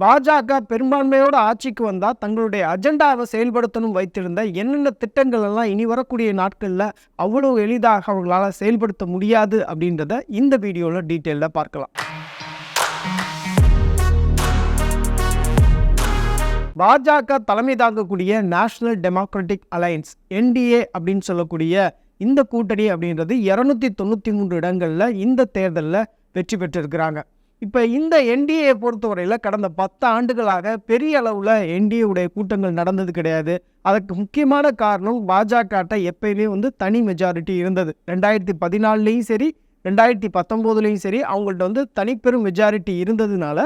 பாஜக பெரும்பான்மையோட ஆட்சிக்கு வந்தால் தங்களுடைய அஜெண்டாவை செயல்படுத்தணும் வைத்திருந்த என்னென்ன திட்டங்கள் எல்லாம் இனி வரக்கூடிய நாட்களில் அவ்வளோ எளிதாக அவர்களால் செயல்படுத்த முடியாது அப்படின்றத இந்த வீடியோவில் டீட்டெயிலில் பார்க்கலாம். பாஜக தலைமை தாங்கக்கூடிய நேஷனல் டெமோக்ராட்டிக் அலையன்ஸ் என்டிஏ அப்படின்னு சொல்லக்கூடிய இந்த கூட்டணி அப்படின்றது இரநூத்தி தொண்ணூற்றி மூன்று இடங்களில் இந்த தேர்தலில் வெற்றி பெற்றிருக்கிறாங்க. இப்போ இந்த என்டிஏ பொறுத்தவரையில் கடந்த பத்து ஆண்டுகளாக பெரிய அளவில் என்டிஏ உடைய கூட்டங்கள் நடந்தது கிடையாது. அதுக்கு முக்கியமான காரணம் பாஜகட்ட எப்பயுமே வந்து தனி மெஜாரிட்டி இருந்தது. ரெண்டாயிரத்தி பதினாலுலேயும் சரி ரெண்டாயிரத்தி பத்தொம்போதுலேயும் சரி அவங்கள்ட்ட வந்து தனிப்பெரும் மெஜாரிட்டி இருந்ததுனால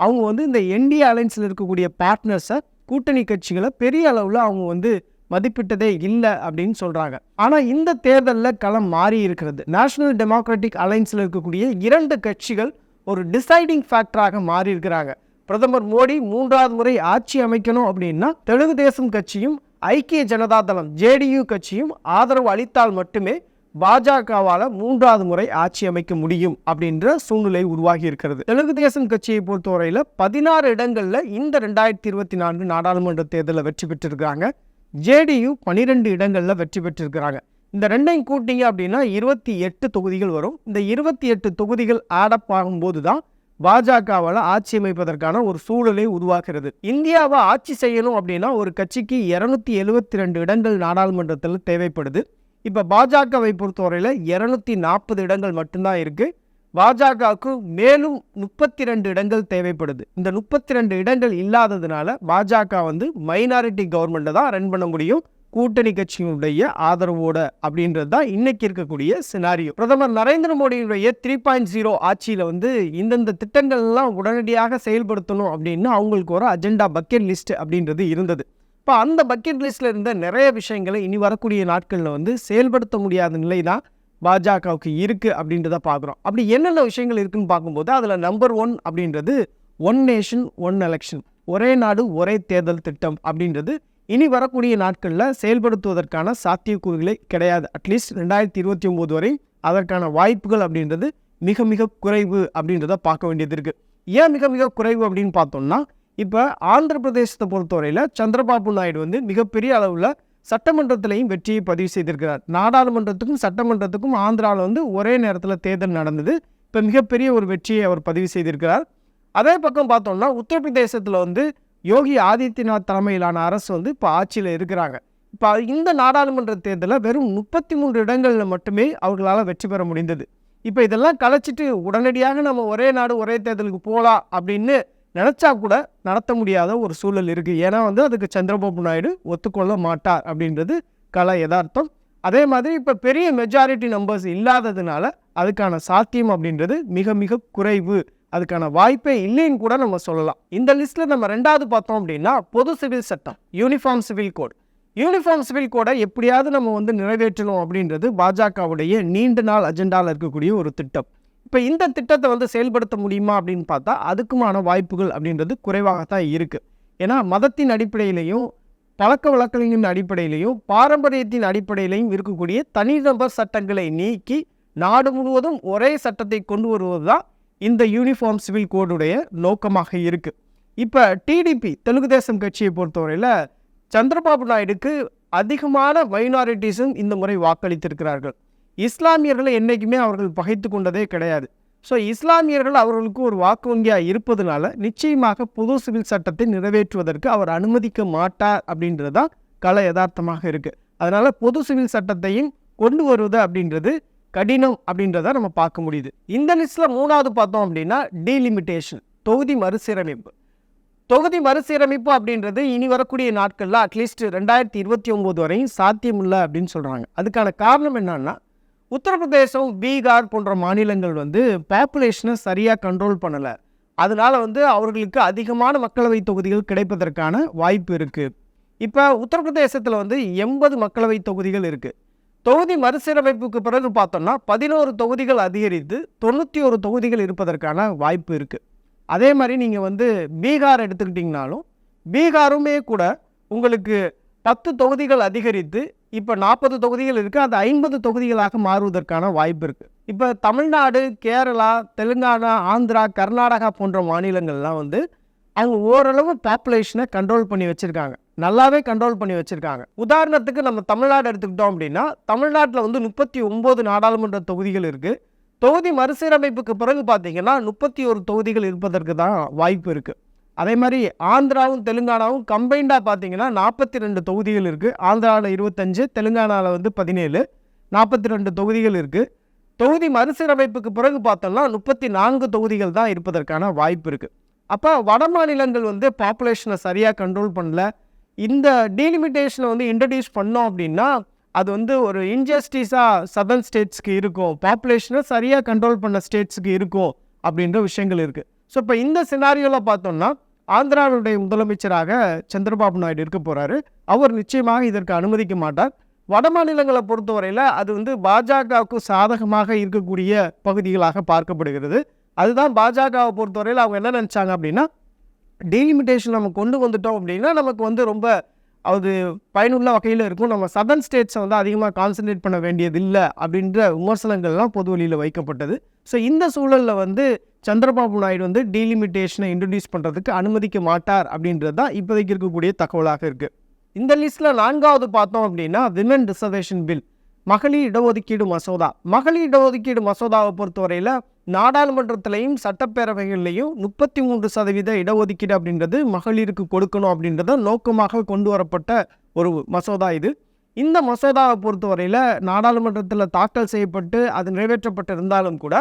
அவங்க வந்து இந்த என்டிஏ அலைன்ஸில் இருக்கக்கூடிய பார்ட்னர்ஸை கூட்டணி கட்சிகளை பெரிய அளவில் அவங்க வந்து மதிப்பிட்டதே இல்லை அப்படின்னு சொல்கிறாங்க ஆனால் இந்த தேர்தலில் களம் மாறி இருக்கிறது. நேஷனல் டெமோக்ராட்டிக் அலைன்ஸில் இருக்கக்கூடிய இரண்டு கட்சிகள் ஒரு டிசைடிங் ஃபேக்டராக மாறியிருக்கிறாங்க. பிரதமர் மோடி மூன்றாவது முறை ஆட்சி அமைக்கணும் அப்படின்னா தெலுங்கு தேசம் கட்சியும் ஐக்கிய ஜனதா தளம் ஜேடியு கட்சியும் ஆதரவு அளித்தால் மட்டுமே பாஜகவால் மூன்றாவது முறை ஆட்சி அமைக்க முடியும் அப்படின்ற சூழ்நிலை உருவாகி இருக்கிறது. தெலுங்கு தேசம் கட்சியை பொறுத்தவரையில் பதினாறு இடங்களில் இந்த ரெண்டாயிரத்தி இருபத்தி நான்கு நாடாளுமன்ற தேர்தலில் வெற்றி பெற்றிருக்கிறாங்க. ஜேடியு பனிரெண்டு இடங்களில் வெற்றி பெற்றிருக்கிறாங்க. இந்த ரெண்டையும் கூட்டிங்க அப்படின்னா இருபத்தி எட்டு தொகுதிகள் வரும். இந்த இருபத்தி எட்டு தொகுதிகள் ஆடப் ஆகும்போது தான் பாஜகவால் ஆட்சி அமைப்பதற்கான ஒரு சூழலை உருவாக்குறது இந்தியாவை ஆட்சி செய்யணும் அப்படின்னா ஒரு கட்சிக்கு இரநூத்தி எழுபத்தி ரெண்டு இடங்கள் நாடாளுமன்றத்தில் தேவைப்படுது. இப்போ பாஜகவை பொறுத்தவரையில் இரநூத்தி நாற்பது இடங்கள் மட்டும்தான் இருக்குது பாஜகவுக்கு மேலும் முப்பத்தி ரெண்டு இடங்கள் தேவைப்படுது. இந்த முப்பத்தி ரெண்டு இடங்கள் இல்லாததுனால பாஜக வந்து மைனாரிட்டி கவர்மெண்ட்டை தான் ரன் பண்ண முடியும். கூட்டணி கட்சியினுடைய ஆதரவோட அப்படின்றது தான் இன்னைக்கு இருக்கக்கூடிய சினாரியோ பிரதமர் நரேந்திர மோடியினுடைய த்ரீ பாயிண்ட் ஜீரோ ஆட்சியில் வந்து இந்தந்த திட்டங்கள்லாம் உடனடியாக செயல்படுத்தணும் அப்படின்னு அவங்களுக்கு ஒரு அஜெண்டா பக்கெட் லிஸ்ட் அப்படின்றது இருந்தது. இப்போ அந்த பக்கெட் லிஸ்ட்டில் இருந்த நிறைய விஷயங்களை இனி வரக்கூடிய நாட்களில் வந்து செயல்படுத்த முடியாத நிலை தான் பாஜகவுக்கு இருக்குது அப்படின்றத பார்க்குறோம் அப்படி என்னென்ன விஷயங்கள் இருக்குன்னு பார்க்கும்போது அதில் நம்பர் ஒன் அப்படின்றது ஒன் நேஷன் ஒன் எலெக்ஷன் ஒரே நாடு ஒரே தேர்தல் திட்டம் அப்படின்றது இனி வரக்கூடிய நாட்களில் செயல்படுத்துவதற்கான சாத்தியக்கூறுகளே கிடையாது. அட்லீஸ்ட் ரெண்டாயிரத்தி இருபத்தி ஒம்பது வரை அதற்கான வாய்ப்புகள் அப்படின்றது மிக மிக குறைவு அப்படின்றத பார்க்க வேண்டியது இருக்குது ஏன் மிக மிக குறைவு அப்படின்னு பார்த்தோம்னா இப்போ ஆந்திர பிரதேசத்தை பொறுத்தவரையில் சந்திரபாபு நாயுடு வந்து மிகப்பெரிய அளவில் சட்டமன்றத்திலையும் வெற்றியை பதிவு செய்திருக்கிறார். நாடாளுமன்றத்துக்கும் சட்டமன்றத்துக்கும் ஆந்திராவில் வந்து ஒரே நேரத்தில் தேர்தல் நடந்தது. இப்போ மிகப்பெரிய ஒரு வெற்றியை அவர் பதிவு செய்திருக்கிறார். அதே பக்கம் பார்த்தோம்னா உத்தரப்பிரதேசத்தில் வந்து யோகி ஆதித்யநாத் தலைமையிலான அரசு வந்து இப்போ ஆட்சியில் இருக்கிறாங்க. இப்போ இந்த நாடாளுமன்ற தேர்தலில் வெறும் முப்பத்தி மூன்று இடங்களில் மட்டுமே அவர்களால் வெற்றி பெற முடிந்தது. இப்போ இதெல்லாம் கலைச்சிட்டு உடனடியாக நம்ம ஒரே நாடு ஒரே தேர்தலுக்கு போகலாம் அப்படின்னு நினச்சா கூட நடத்த முடியாத ஒரு சூழல் இருக்குது ஏன்னா வந்து அதுக்கு சந்திரபாபு நாயுடு ஒத்துக்கொள்ள மாட்டார் அப்படின்றது கல யதார்த்தம். அதே மாதிரி இப்போ பெரிய மெஜாரிட்டி நம்பர்ஸ் இல்லாததுனால அதுக்கான சாத்தியம் அப்படின்றது மிக மிக குறைவு. அதுக்கான வாய்ப்பே இல்லைன்னு கூட நம்ம சொல்லலாம். இந்த லிஸ்ட்டில் நம்ம ரெண்டாவது பார்த்தோம் அப்படின்னா பொது சிவில் சட்டம் uniform civil code uniform civil கோடை எப்படியாவது நம்ம வந்து நிறைவேற்றணும் அப்படின்றது பாஜகவுடைய நீண்ட நாள் அஜெண்டாவில் இருக்கக்கூடிய ஒரு திட்டம். இப்போ இந்த திட்டத்தை வந்து செயல்படுத்த முடியுமா அப்படின்னு பார்த்தா அதுக்குமான வாய்ப்புகள் அப்படின்றது குறைவாகத்தான் இருக்குது ஏன்னா மதத்தின் அடிப்படையிலையும் பழக்க வழக்கங்களின் அடிப்படையிலையும் பாரம்பரியத்தின் அடிப்படையிலையும் இருக்கக்கூடிய தனிநபர் சட்டங்களை நீக்கி நாடு முழுவதும் ஒரே சட்டத்தை கொண்டு வருவது தான் இந்த யூனிஃபார்ம் சிவில் கோடுடைய நோக்கமாக இருக்குது இப்போ டிடிபி தெலுங்கு தேசம் கட்சியை பொறுத்தவரையில் சந்திரபாபு நாயுடுக்கு அதிகமான மைனாரிட்டிஸும் இந்த முறை வாக்களித்திருக்கிறார்கள். இஸ்லாமியர்களை என்றைக்குமே அவர்கள் பகைத்து கொண்டதே கிடையாது. ஸோ இஸ்லாமியர்கள் அவர்களுக்கு ஒரு வாக்கு வங்கியாக இருப்பதனால நிச்சயமாக புது சிவில் சட்டத்தை நிறைவேற்றுவதற்கு அவர் அனுமதிக்க மாட்டார் அப்படின்றது தான் கல யதார்த்தமாக இருக்குது அதனால் பொது சிவில் சட்டத்தையும் கொண்டு வருவது அப்படின்றது கடினம் அப்படின்றத நம்ம பார்க்க முடியுது. இந்த லிஸ்ட்டில் மூணாவது பார்த்தோம் அப்படின்னா டீலிமிட்டேஷன் தொகுதி மறுசீரமைப்பு. தொகுதி மறுசீரமைப்பு அப்படின்றது இனி வரக்கூடிய நாட்களில் அட்லீஸ்ட் ரெண்டாயிரத்தி இருபத்தி ஒம்பது வரையும் சாத்தியமில்லை அப்படின்னு சொல்கிறாங்க அதுக்கான காரணம் என்னன்னா உத்தரப்பிரதேசம் பீகார் போன்ற மாநிலங்கள் வந்து பாப்புலேஷனை சரியாக கண்ட்ரோல் பண்ணலை. அதனால் வந்து அவர்களுக்கு அதிகமான மக்களவை தொகுதிகள் கிடைப்பதற்கான வாய்ப்பு இருக்குது இப்போ உத்தரப்பிரதேசத்தில் வந்து எண்பது மக்களவை தொகுதிகள் இருக்குது தொகுதி மறுசீரமைப்புக்கு பிறகு பார்த்தோம்னா பதினோரு தொகுதிகள் அதிகரித்து தொண்ணூற்றி ஒரு தொகுதிகள் இருப்பதற்கான வாய்ப்பு இருக்குது அதே மாதிரி நீங்கள் வந்து பீகார் எடுத்துக்கிட்டிங்கனாலும் பீகாருமே கூட உங்களுக்கு பத்து தொகுதிகள் அதிகரித்து இப்போ நாற்பது தொகுதிகள் இருக்குது அது ஐம்பது தொகுதிகளாக மாறுவதற்கான வாய்ப்பு இருக்குது இப்போ தமிழ்நாடு கேரளா தெலுங்கானா ஆந்திரா கர்நாடகா போன்ற மாநிலங்கள்லாம் வந்து அவங்க ஓரளவு பாப்புலேஷனை கண்ட்ரோல் பண்ணி வச்சுருக்காங்க. நல்லாவே கண்ட்ரோல் பண்ணி வச்சுருக்காங்க. உதாரணத்துக்கு நம்ம தமிழ்நாடு எடுத்துக்கிட்டோம் அப்படின்னா தமிழ்நாட்டில் வந்து முப்பத்தி ஒம்பது நாடாளுமன்ற தொகுதிகள் இருக்குது தொகுதி மறுசீரமைப்புக்கு பிறகு பார்த்தீங்கன்னா முப்பத்தி ஒரு தொகுதிகள் இருப்பதற்கு தான் வாய்ப்பு இருக்குது அதே மாதிரி ஆந்திராவும் தெலுங்கானாவும் கம்பைண்டாக பார்த்தீங்கன்னா நாற்பத்தி ரெண்டு தொகுதிகள் இருக்குது ஆந்திராவில் இருபத்தஞ்சு தெலுங்கானாவில் வந்து பதினேழு நாற்பத்தி ரெண்டு தொகுதிகள் இருக்குது தொகுதி மறுசீரமைப்புக்கு பிறகு பார்த்தோம்னா முப்பத்தி நான்கு தொகுதிகள் தான் இருப்பதற்கான வாய்ப்பு இருக்குது அப்போ வட மாநிலங்கள் வந்து பாப்புலேஷனை சரியாக கண்ட்ரோல் பண்ணல. இந்த டீலிமிட்டேஷனை வந்து இன்ட்ரடியூஸ் பண்ணோம் அப்படின்னா அது வந்து ஒரு இன்ஜஸ்டிஸாக சதர்ன் ஸ்டேட்ஸ்க்கு இருக்கும். பாப்புலேஷனை சரியாக கண்ட்ரோல் பண்ண ஸ்டேட்ஸுக்கு இருக்கும் அப்படின்ற விஷயங்கள் இருக்குது ஸோ இப்போ இந்த சினாரியோவில் பார்த்தோம்னா ஆந்திராவுடைய முதலமைச்சராக சந்திரபாபு நாயுடு இருக்க போகிறாரு அவர் நிச்சயமாக இதற்கு அனுமதிக்க மாட்டார். வட மாநிலங்களை பொறுத்தவரையில் அது வந்து பாஜகவுக்கு சாதகமாக இருக்கக்கூடிய பகுதிகளாக பார்க்கப்படுகிறது. அதுதான் பாஜகவை பொறுத்தவரையில் அவங்க என்ன நினச்சாங்க அப்படின்னா டீலிமிட்டேஷன் நம்ம கொண்டு வந்துட்டோம் அப்படின்னா நமக்கு வந்து ரொம்ப அது பயனுள்ள வகையில் இருக்கும். நம்ம சதர்ன் ஸ்டேட்ஸை வந்து அதிகமாக கான்சன்ட்ரேட் பண்ண வேண்டியது இல்லை அப்படின்ற விமர்சனங்கள்லாம் பொது வழியில் வைக்கப்பட்டது. ஸோ இந்த சூழலில் வந்து சந்திரபாபு நாயுடு வந்து டீலிமிட்டேஷனை இன்ட்ரடியூஸ் பண்ணுறதுக்கு அனுமதிக்க மாட்டார் அப்படின்றது தான் இப்போதைக்கு இருக்கக்கூடிய தகவலாக இருக்குது இந்த லிஸ்ட்டில் நான்காவது பார்த்தோம் அப்படின்னா விமன் ரிசர்வேஷன் பில் மகளிர் இடஒதுக்கீடு மசோதா. மகளிர் இடஒதுக்கீடு மசோதாவை பொறுத்தவரையில் நாடாளுமன்றத்திலையும் சட்டப்பேரவைகள்லையும் முப்பத்தி மூன்று சதவீத இடஒதுக்கீடு அப்படின்றது மகளிருக்கு கொடுக்கணும் அப்படின்றத நோக்கமாக கொண்டு வரப்பட்ட ஒரு மசோதா இது. இந்த மசோதாவை பொறுத்தவரையில் நாடாளுமன்றத்தில் தாக்கல் செய்யப்பட்டு அது நிறைவேற்றப்பட்டிருந்தாலும் கூட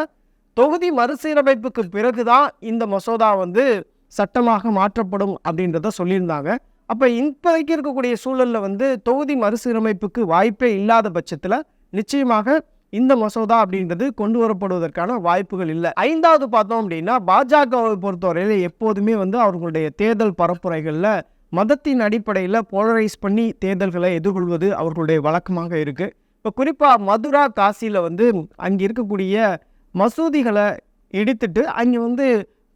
தொகுதி மறுசீரமைப்புக்கு பிறகுதான் இந்த மசோதா வந்து சட்டமாக மாற்றப்படும் அப்படின்றத சொல்லியிருந்தாங்க. அப்போ இப்போதைக்கு இருக்கக்கூடிய சூழலில் வந்து தொகுதி மறுசீரமைப்புக்கு வாய்ப்பே இல்லாத பட்சத்தில் நிச்சயமாக இந்த மசோதா அப்படின்றது கொண்டு வரப்படுவதற்கான வாய்ப்புகள் இல்லை. ஐந்தாவது பார்த்தோம் அப்படின்னா பாஜகவை பொறுத்தவரையில் எப்போதுமே வந்து அவர்களுடைய தேர்தல் பரப்புரைகளில் மதத்தின் அடிப்படையில் போலரைஸ் பண்ணி தேர்தல்களை எதிர்கொள்வது அவர்களுடைய வழக்கமாக இருக்குது இப்போ குறிப்பாக மதுரா காசியில் வந்து அங்கே இருக்கக்கூடிய மசூதிகளை இடித்துட்டு அங்கே வந்து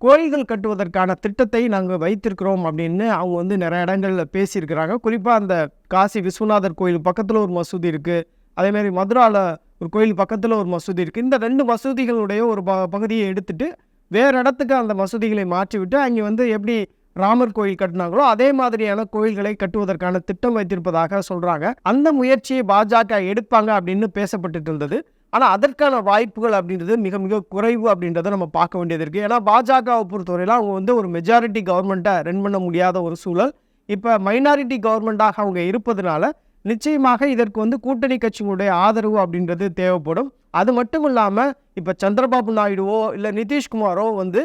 கோயில்கள் கட்டுவதற்கான திட்டத்தை நாங்கள் வைத்திருக்கிறோம் அப்படின்னு அவங்க வந்து நிறைய இடங்களில் பேசியிருக்கிறாங்க. குறிப்பாக அந்த காசி விஸ்வநாதர் கோயில் பக்கத்தில் ஒரு மசூதி இருக்குது அதேமாதிரி மதுராவில் ஒரு கோயில் பக்கத்தில் ஒரு மசூதி இருக்குது இந்த ரெண்டு மசூதிகளுடைய ஒரு ப பகுதியை எடுத்துட்டு வேறு இடத்துக்கு அந்த மசூதிகளை மாற்றிவிட்டு அங்கே வந்து எப்படி ராமர் கோயில் கட்டினாங்களோ அதே மாதிரியான கோயில்களை கட்டுவதற்கான திட்டம் வைத்திருப்பதாக சொல்கிறாங்க அந்த முயற்சியை பாஜக எடுப்பாங்க அப்படின்னு பேசப்பட்டுட்டு இருந்தது. ஆனால் அதற்கான வாய்ப்புகள் அப்படின்றது மிக மிக குறைவு அப்படின்றத நம்ம பார்க்க வேண்டியது இருக்குது ஏன்னா பாஜகவை பொறுத்தவரையில் அவங்க வந்து ஒரு மெஜாரிட்டி கவர்மெண்ட்டை ரன் பண்ண முடியாத ஒரு சூழல். இப்போ மைனாரிட்டி கவர்மெண்ட்டாக அவங்க இருப்பதனால நிச்சயமாக இதற்கு வந்து கூட்டணி கட்சிகளுடைய ஆதரவு அப்படின்றது தேவைப்படும். அது மட்டும் இல்லாமல் இப்போ சந்திரபாபு நாயுடுவோ இல்லை நிதிஷ்குமாரோ வந்து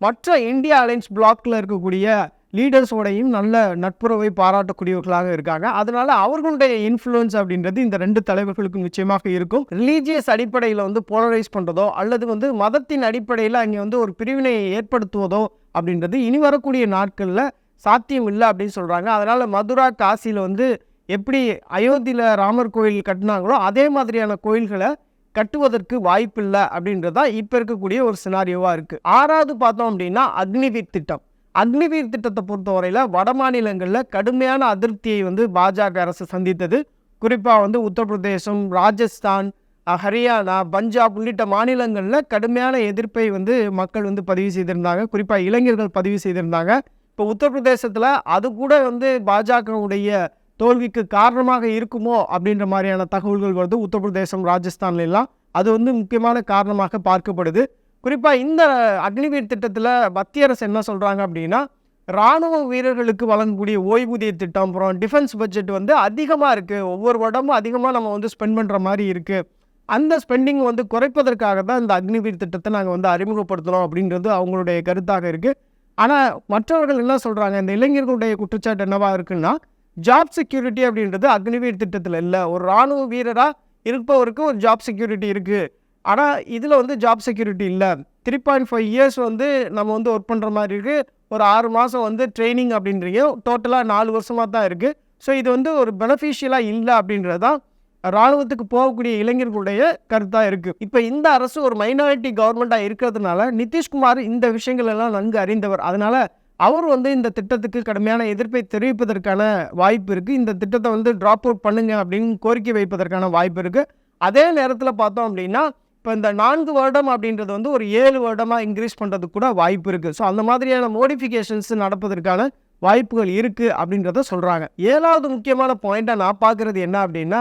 மற்ற இந்தியா அலைன்ஸ் பிளாக்கில் இருக்கக்கூடிய லீடர்ஸோடையும் நல்ல நட்புறவை பாராட்டக்கூடியவர்களாக இருக்காங்க. அதனால அவர்களுடைய இன்ஃப்ளூயன்ஸ் அப்படின்றது இந்த ரெண்டு தலைவர்களுக்கும் நிச்சயமாக இருக்கும். ரிலீஜியஸ் அடிப்படையில் வந்து போலரைஸ் பண்ணுறதோ அல்லது வந்து மதத்தின் அடிப்படையில் அங்கே வந்து ஒரு பிரிவினையை ஏற்படுத்துவதோ அப்படின்றது இனி வரக்கூடிய நாட்களில் சாத்தியம் இல்லை அப்படின்னு சொல்கிறாங்க அதனால் மதுரா காசியில் வந்து எப்படி அயோத்தியில் ராமர் கோயில் கட்டினாங்களோ அதே மாதிரியான கோயில்களை கட்டுவதற்கு வாய்ப்பில்லை அப்படின்றதான் இப்போ இருக்கக்கூடிய ஒரு சினாரியோவாக இருக்குது ஆறாவது பார்த்தோம் அப்படின்னா அக்னிவீர் திட்டம். அக்னிவீர் திட்டத்தை பொறுத்தவரையில் வட மாநிலங்களில் கடுமையான அதிருப்தியை வந்து பாஜக அரசு சந்தித்தது. குறிப்பாக வந்து உத்தரப்பிரதேசம் ராஜஸ்தான் ஹரியானா பஞ்சாப் உள்ளிட்ட மாநிலங்களில் கடுமையான எதிர்ப்பை வந்து மக்கள் வந்து பதிவு செய்திருந்தாங்க. குறிப்பாக இளைஞர்கள் பதிவு செய்திருந்தாங்க. இப்போ உத்தரப்பிரதேசத்தில் அது கூட வந்து பாஜகவுடைய தோல்விக்கு காரணமாக இருக்குமோ அப்படின்ற மாதிரியான தகவல்கள் வருது. உத்தரப்பிரதேசம் ராஜஸ்தான்லாம் அது வந்து முக்கியமான காரணமாக பார்க்கப்படுது. குறிப்பாக இந்த அக்னிவீர் திட்டத்தில் மத்திய அரசு என்ன சொல்கிறாங்க அப்படின்னா இராணுவ வீரர்களுக்கு வழங்கக்கூடிய ஓய்வூதிய திட்டம் அப்புறம் டிஃபென்ஸ் பட்ஜெட் வந்து அதிகமாக இருக்குது ஒவ்வொரு வருடமும் அதிகமாக நம்ம வந்து ஸ்பெண்ட் பண்ணுற மாதிரி இருக்குது அந்த ஸ்பெண்டிங் வந்து குறைப்பதற்காக தான் இந்த அக்னிவீர் திட்டத்தை நாங்கள் வந்து அறிமுகப்படுத்தணும் அப்படின்றது அவங்களுடைய கருத்தாக இருக்குது ஆனால் மற்றவர்கள் என்ன சொல்கிறாங்க இந்த இளைஞர்களுடைய குற்றச்சாட்டு என்னவாக இருக்குன்னா ஜாப் செக்யூரிட்டி அப்படின்றது அக்னிவீர் திட்டத்தில் இல்லை. ஒரு இராணுவ வீரராக இருப்பவருக்கு ஒரு ஜாப் செக்யூரிட்டி இருக்குது ஆனால் இதில் வந்து ஜாப் செக்யூரிட்டி இல்லை. த்ரீ பாயிண்ட் ஃபைவ் இயர்ஸ் வந்து நம்ம வந்து ஒர்க் பண்ணுற மாதிரி இருக்குது ஒரு ஆறு மாதம் வந்து ட்ரைனிங் அப்படின்றீங்க. டோட்டலாக நாலு வருஷமாக தான் இருக்குது ஸோ இது வந்து ஒரு பெனிஃபிஷியலாக இல்லை அப்படின்றது தான் இராணுவத்துக்கு போகக்கூடிய இளைஞர்களுடைய கருத்தாக இருக்குது இப்போ இந்த அரசு ஒரு மைனாரிட்டி கவர்மெண்ட்டாக இருக்கிறதுனால நிதிஷ்குமார் இந்த விஷயங்கள் எல்லாம் நன்கு அறிந்தவர். அதனால் அவர் வந்து இந்த திட்டத்துக்கு கடுமையான எதிர்ப்பை தெரிவிப்பதற்கான வாய்ப்பு இருக்குது இந்த திட்டத்தை வந்து ட்ராப் அவுட் பண்ணுங்க அப்படின்னு கோரிக்கை வைப்பதற்கான வாய்ப்பு இருக்குது அதே நேரத்தில் பார்த்தோம் அப்படின்னா இப்போ இந்த நான்கு வருடம் அப்படின்றது வந்து ஒரு ஏழு வருடமாக இன்க்ரீஸ் பண்ணுறதுக்கு கூட வாய்ப்பு இருக்குது ஸோ அந்த மாதிரியான மோடிஃபிகேஷன்ஸ் நடப்பதற்கான வாய்ப்புகள் இருக்குது அப்படின்றத சொல்கிறாங்க ஏழாவது முக்கியமான பாயிண்ட்டாக நான் பார்க்குறது என்ன அப்படின்னா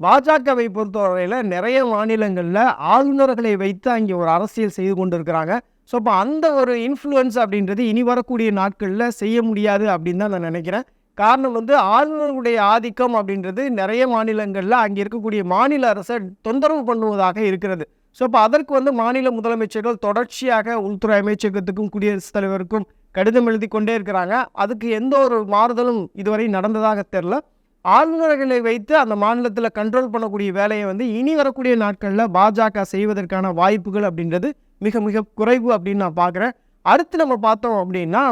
பாஜகவை பொறுத்தவரையில் நிறைய மாநிலங்களில் ஆளுநர்களை வைத்து அங்கே ஒரு அரசியல் செய்து கொண்டு இருக்கிறாங்க ஸோ இப்போ அந்த ஒரு இன்ஃப்ளூயன்ஸ் அப்படின்றது இனி வரக்கூடிய நாட்களில் செய்ய முடியாது அப்படின்னு தான் நான் நினைக்கிறேன். காரணம் வந்து ஆளுநர்களுடைய ஆதிக்கம் அப்படின்றது நிறைய மாநிலங்களில் அங்கே இருக்கக்கூடிய மாநில அரசை தொந்தரவு பண்ணுவதாக இருக்கிறது. ஸோ இப்போ அதற்கு வந்து மாநில முதலமைச்சர்கள் தொடர்ச்சியாக உள்துறை அமைச்சகத்துக்கும் குடியரசுத் தலைவருக்கும் கடிதம் எழுதி கொண்டே இருக்கிறாங்க. அதுக்கு எந்த ஒரு மாறுதலும் இதுவரை நடந்ததாக தெரில ஆளுநர்களை வைத்து அந்த மாநிலத்தில் கண்ட்ரோல் பண்ணக்கூடிய வேலையை வந்து இனி வரக்கூடிய நாட்களில் பாஜக செய்வதற்கான வாய்ப்புகள் அப்படின்றது மிக மிக குறைவு அப்படின்னு நான் பார்க்குறேன். அடுத்து நம்ம பார்த்தோம் அப்படின்னா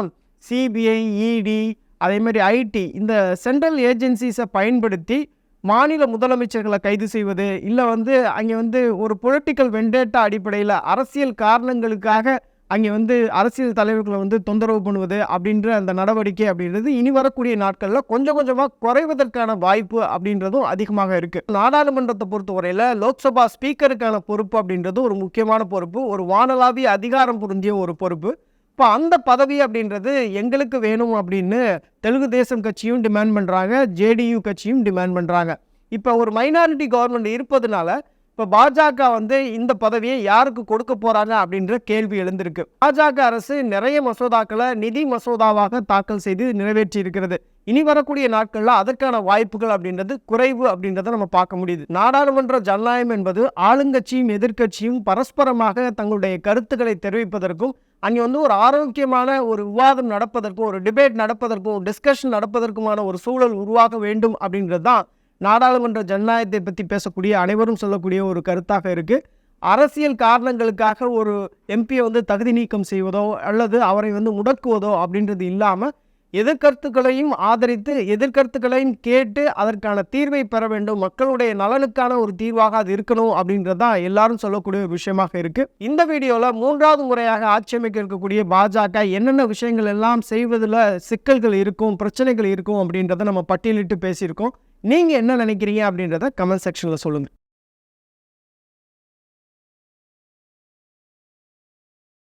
சிபிஐ இடி அதே மாதிரி ஐடி இந்த சென்ட்ரல் ஏஜென்சிஸை பயன்படுத்தி மாநில முதலமைச்சர்களை கைது செய்வது இல்லை வந்து அங்கே வந்து ஒரு பொலிட்டிக்கல் வெண்டேட்டா அடிப்படையில் அரசியல் காரணங்களுக்காக அங்கே வந்து அரசியல் தலைவர்களை வந்து தொந்தரவு பண்ணுவது அப்படின்ற அந்த நடவடிக்கை அப்படின்றது இனி வரக்கூடிய நாட்களில் கொஞ்சம் கொஞ்சமாக குறைவதற்கான வாய்ப்பு அப்படின்றதும் அதிகமாக இருக்குது நாடாளுமன்றத்தை பொறுத்தவரையில் லோக்சபா ஸ்பீக்கருக்கான பொறுப்பு அப்படின்றது ஒரு முக்கியமான பொறுப்பு ஒரு வானளாவிய அதிகாரம் பொருந்திய ஒரு பொறுப்பு. இப்போ அந்த பதவி அப்படின்றது எங்களுக்கு வேணும் அப்படின்னு தெலுங்கு தேசம் கட்சியும் டிமாண்ட் பண்ணுறாங்க ஜேடியு கட்சியும் டிமாண்ட் பண்ணுறாங்க இப்போ ஒரு மைனாரிட்டி கவர்மெண்ட் இருப்பதுனால இப்போ பாஜக வந்து இந்த பதவியை யாருக்கு கொடுக்க போகிறாங்க அப்படின்ற கேள்வி எழுந்திருக்கு. பாஜக அரசு நிறைய மசோதாக்களை நிதி மசோதாவாக தாக்கல் செய்து நிறைவேற்றி இருக்கிறது. இனி வரக்கூடிய நாட்களில் அதற்கான வாய்ப்புகள் அப்படின்றது குறைவு அப்படின்றத நம்ம பார்க்க முடியுது. நாடாளுமன்ற ஜனநாயகம் என்பது ஆளுங்கட்சியும் எதிர்க்கட்சியும் பரஸ்பரமாக தங்களுடைய கருத்துக்களை தெரிவிப்பதற்கும் அங்கே வந்து ஒரு ஆரோக்கியமான ஒரு விவாதம் நடப்பதற்கும் ஒரு டிபேட் நடப்பதற்கும் ஒரு டிஸ்கஷன் நடப்பதற்குமான ஒரு சூழல் உருவாக வேண்டும் அப்படின்றது தான் நாடாளுமன்ற ஜனநாயகத்தை பற்றி பேசக்கூடிய அனைவரும் சொல்லக்கூடிய ஒரு கருத்தாக இருக்குது அரசியல் காரணங்களுக்காக ஒரு எம்பியை வந்து தகுதி நீக்கம் செய்வதோ அல்லது அவரை வந்து முடக்குவதோ அப்படின்றது இல்லாமல் எதிர்கருத்துக்களையும் ஆதரித்து எதிர்கருத்துக்களையும் கேட்டு அதற்கான தீர்வை பெற வேண்டும். மக்களுடைய நலனுக்கான ஒரு தீர்வாக அது இருக்கணும் அப்படின்றது தான் எல்லாரும் சொல்லக்கூடிய விஷயமாக இருக்குது இந்த வீடியோவில் மூன்றாவது முறையாக ஆட்சி அமைக்க இருக்கக்கூடிய பாஜக என்னென்ன விஷயங்கள் எல்லாம் செய்வதில் சிக்கல்கள் இருக்கும் பிரச்சனைகள் இருக்கும் அப்படின்றத நம்ம பட்டியலிட்டு பேசியிருக்கோம். நீங்கள் என்ன நினைக்கிறீங்க அப்படின்றத கமெண்ட் செக்ஷனில் சொல்லுங்கள்